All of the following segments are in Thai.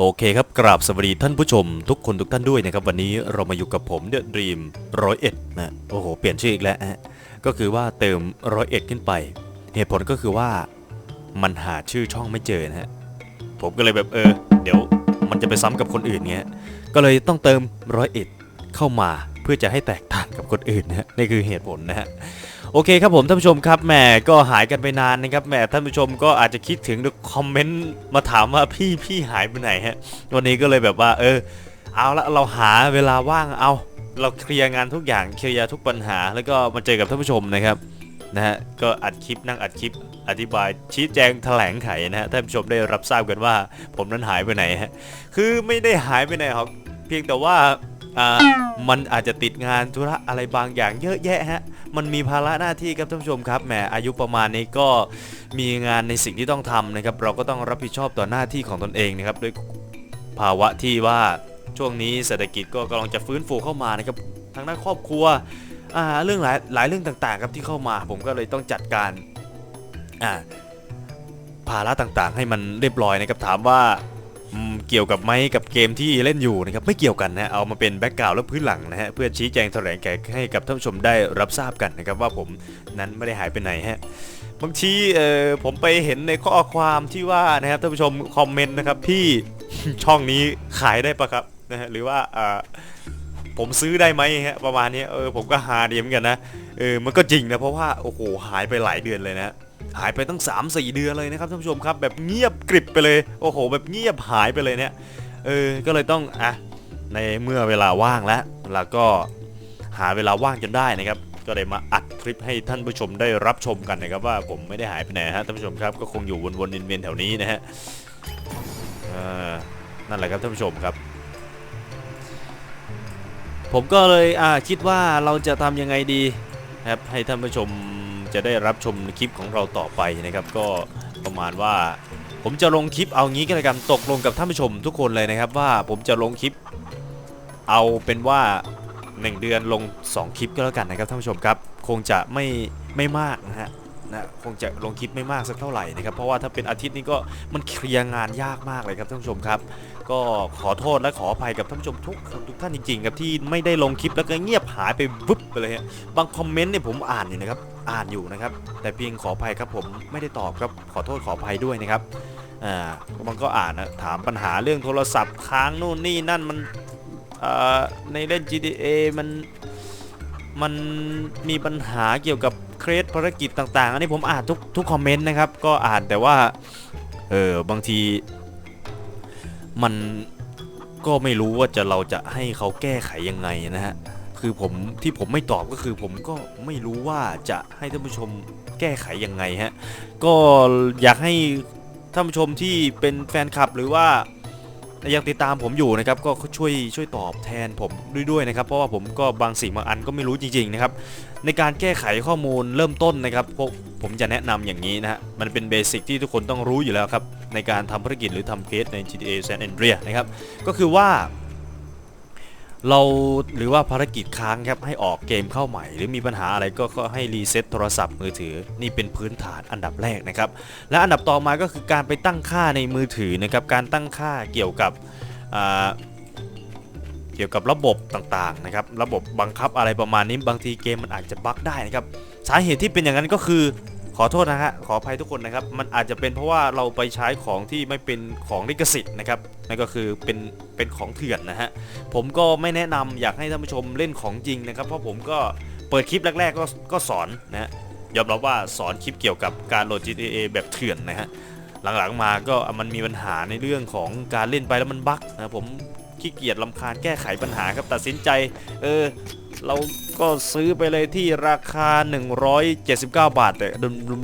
โอเคครับกราบสวัสดีท่านผู้ชม ทุกคนทุกท่านด้วยนะครับ วันนี้เรามาอยู่กับผมเดอะดรีมร้อยเอ็ดนะโอ้โห เปลี่ยนชื่ออีกแล้วฮะก็คือว่าเติมร้อยเอ็ดขึ้นไป เหตุผลก็คือว่ามันหาชื่อช่องไม่เจอนะฮะผมก็เลยแบบเออ เดี๋ยวมันจะไปซ้ำกับคนอื่นเงี้ยก็เลยต้องเติมร้อยเอ็ดเข้ามาเพื่อจะให้แตกต่างกับคนอื่นนะฮะนี่คือเหตุผลนะฮะ โอเคครับผมท่านผู้ชมครับแหมก็หายกันไปนานนะครับแหมท่านผู้ชมก็อาจจะคิดถึงคอมเมนต์มาถามว่าพี่พี่หายไปไหนฮะวันนี้ก็เลยแบบว่า เออ เอาละเราหาเวลาว่างเอา เราเคลียร์งานทุกอย่างเคลียร์ทุกปัญหา แล้วก็มาเจอกับท่านผู้ชมนะครับนะฮะก็อัดคลิปนั่งอัดคลิปอธิบายชี้แจงแถลงไขนะฮะท่านผู้ชมได้รับทราบกันว่า ผมนั้นหายไปไหนฮะคือไม่ได้หายไปไหนหรอกเพียงแต่ว่า อ่ามันอาจจะติดงานธุระอะไรบางอย่างเยอะแยะฮะมันมีภาระหน้าที่ครับท่านผู้ชมครับแหมอายุประมาณนี้ก็มีงานในสิ่งที่ต้องทำนะครับ เราก็ต้องรับผิดชอบต่อหน้าที่ของตนเองนะครับด้วยภาวะที่ว่าช่วงนี้เศรษฐกิจก็กำลังจะฟื้นฟูเข้ามานะครับทางด้านครอบครัวอ่าเรื่องหลายหลายเรื่องต่างๆ ครับที่เข้ามา ผมก็เลยต้องจัดการอ่าภาระต่างๆ ให้มันเรียบร้อยนะครับถามว่า เกี่ยวกับไหมกับเกมที่เล่นอยู่นะครับไม่เกี่ยวกันนะเอามาเป็นแบ็กกราวด์และพื้นหลังนะฮะเพื่อชี้แจงแถลงแก่ให้กับท่านผู้ชมได้รับทราบกันนะครับว่าผมนั้นไม่ได้หายไปไหนฮะบางทีเอ่อผมไปเห็นในข้อความที่ว่านะครับท่านผู้ชมคอมเมนต์นะครับพี่ช่องนี้ขายได้ปะครับนะฮะหรือว่าอ่าผมซื้อได้ไหมฮะประมาณนี้เออผมก็หาดีเหมือนกันนะเออมันก็จริงนะเพราะว่าโอ้โหหายไปหลายเดือนเลยนะ หายไปตั้ง 3-4 เดือนเลยนะครับท่านผู้ชมครับแบบเงียบกริบไปเลยโอ้โห แบบเงียบหายไปเลยเนี่ยเออก็เลยต้องอะในเมื่อเวลาว่างแล้วแล้วก็หาเวลาว่างจนได้นะครับ ก็เลยมาอัดคลิปให้ท่านผู้ชมได้รับชมกันนะครับว่าผมไม่ได้หายไปไหนฮะท่านผู้ชมครับก็คงอยู่วนๆเวียนๆแถวนี้นะฮะนั่นแหละครับท่านผู้ชมครับ ผมก็เลยอ่าคิดว่าเราจะทำยังไงดีครับให้ท่านผู้ชม จะได้รับชมคลิปของเราต่อไปนะครับ ก็ประมาณว่า ผมจะลงคลิปเอางี้ก็แล้วกันตกลงกับท่านผู้ชมทุกคนเลยนะครับ ว่าผมจะลงคลิป เอาเป็นว่า 1 เดือนลง 2 คลิปก็แล้วกันนะครับท่านผู้ชมครับ คงจะไม่ไม่มากนะฮะ นะคงจะลงคลิปไม่มากสักเท่าไหร่นะครับเพราะว่าถ้าเป็นอาทิตย์นี้ก็มันเคลียร์งานยากมากเลยครับท่านผู้ชมครับ ก็ขอโทษและขออภัยกับท่านผู้ชมทุกคนทุกท่านจริงๆครับที่ไม่ได้ลงคลิปแล้วก็เงียบหายไปวึบไปเลยฮะบางคอมเมนต์เนี่ยผมอ่านอยู่นะครับอ่านอยู่นะครับแต่เพียงขออภัยครับผมไม่ได้ตอบครับขอโทษขออภัยด้วยนะครับอ่ามันก็อ่านนะถามปัญหาเรื่องโทรศัพท์ค้างนู่นนี่นั่นมันเอ่อในเล่น GTA มันมันมีปัญหาเกี่ยวกับ เครสภารกิจต่างๆ อันนี้ผมอ่านทุกทุกคอมเมนต์นะครับ ก็อ่านแต่ว่า เออบางที มันก็ไม่รู้ว่าจะเราจะให้เขาแก้ไขยังไงนะฮะ คือผมที่ผมไม่ตอบก็คือผมก็ไม่รู้ว่าจะให้ท่านผู้ชมแก้ไขยังไงฮะ ก็อยากให้ท่านผู้ชมที่เป็นแฟนคลับหรือว่า ยังติดตามผมอยู่นะครับก็ช่วยช่วยตอบแทนผมด้วยด้วยนะครับ เพราะว่าผมก็บางสิ่งบางอันก็ไม่รู้จริงๆนะครับในการแก้ไขข้อมูลเริ่มต้นนะครับพวกผมจะแนะนำอย่างนี้นะฮะมันเป็นเบสิกที่ทุกคนต้องรู้อยู่แล้วครับในการทำธุรกิจหรือทำเคสใน GTA San Andreas นะครับก็คือว่า เราหรือว่าภารกิจค้างครับให้ออกเกมเข้าใหม่ หรือมีปัญหาอะไรก็ก็ให้รีเซ็ตโทรศัพท์มือถือนี่เป็นพื้นฐานอันดับแรกนะครับ และอันดับต่อมาก็คือการไปตั้งค่าในมือถือนะครับการตั้งค่าเกี่ยวกับเกี่ยวกับระบบต่างๆนะครับระบบบังคับอะไรประมาณนี้บางทีเกมมันอาจจะบั๊กได้นะครับสาเหตุที่เป็นอย่างนั้นก็คือ ขอโทษนะฮะขออภัยทุกคนนะครับ มันอาจจะเป็นเพราะว่าเราไปใช้ของที่ไม่เป็นของลิขสิทธิ์นะครับนั่นก็คือเป็นเป็นของเถื่อนนะฮะผมก็ไม่แนะนำอยากให้ท่านผู้ชมเล่นของจริงนะครับ เพราะผมก็เปิดคลิปแรกๆก็ก็สอนนะฮะยอมรับว่าสอนคลิปเกี่ยวกับการโหลด GTA แบบเถื่อนนะฮะหลังๆมาก็มันมีปัญหาในเรื่องของการเล่นไปแล้วมันบั๊กนะผมขี้เกียจลำคาญแก้ไขปัญหาครับตัดสินใจ เออ เราก็ซื้อไปเลยที่ราคา 179 บาท แต่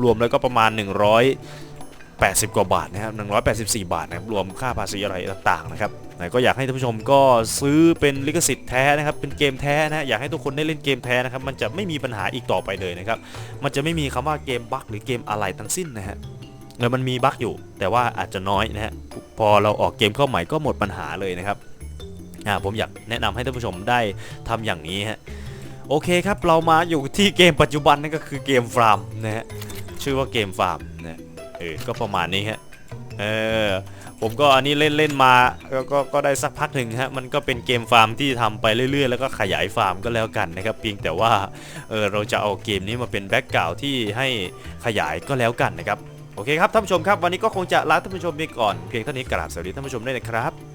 รวมๆแล้วก็ประมาณ 180 กว่าบาทนะครับ 184 บาทนะครับรวมค่าภาษีอะไรต่างๆนะครับก็อยากให้ท่านผู้ชมก็ซื้อเป็นลิขสิทธิ์แท้นะครับ เป็นเกมแท้นะอยากให้ทุกคนได้เล่นเกมแท้นะครับ มันจะไม่มีปัญหาอีกต่อไปเลยนะครับ มันจะไม่มีคำว่าเกมบั๊กหรือเกมอะไรทั้งสิ้นนะฮะเออมันมีบั๊กอยู่ แต่ว่าอาจจะน้อยนะฮะพอเราออกเกมเข้าใหม่ก็หมดปัญหาเลยนะครับ อ่าผมอยากแนะนำให้ท่านผู้ชมได้ทำอย่างนี้ฮะโอเคครับเรามาอยู่ที่เกมปัจจุบันนั่นก็คือเกมฟาร์มนะฮะชื่อว่าเกมฟาร์มนะเออก็ประมาณนี้ฮะเออผมก็อันนี้เล่นเล่นมาก็ก็ก็ได้สักพักหนึ่งฮะมันก็เป็นเกมฟาร์มที่ทำไปเรื่อยๆ แล้วก็ขยายฟาร์มก็แล้วกันนะครับเพียงแต่ว่าเออเราจะเอาเกมนี้มาเป็นแบ็กกราวที่ให้ขยายก็แล้วกันนะครับโอเคครับท่านผู้ชมครับวันนี้ก็คงจะลาท่านผู้ชมไปก่อนเพียงเท่านี้กราบสวัสดีท่านผู้ชมด้วยนะครับ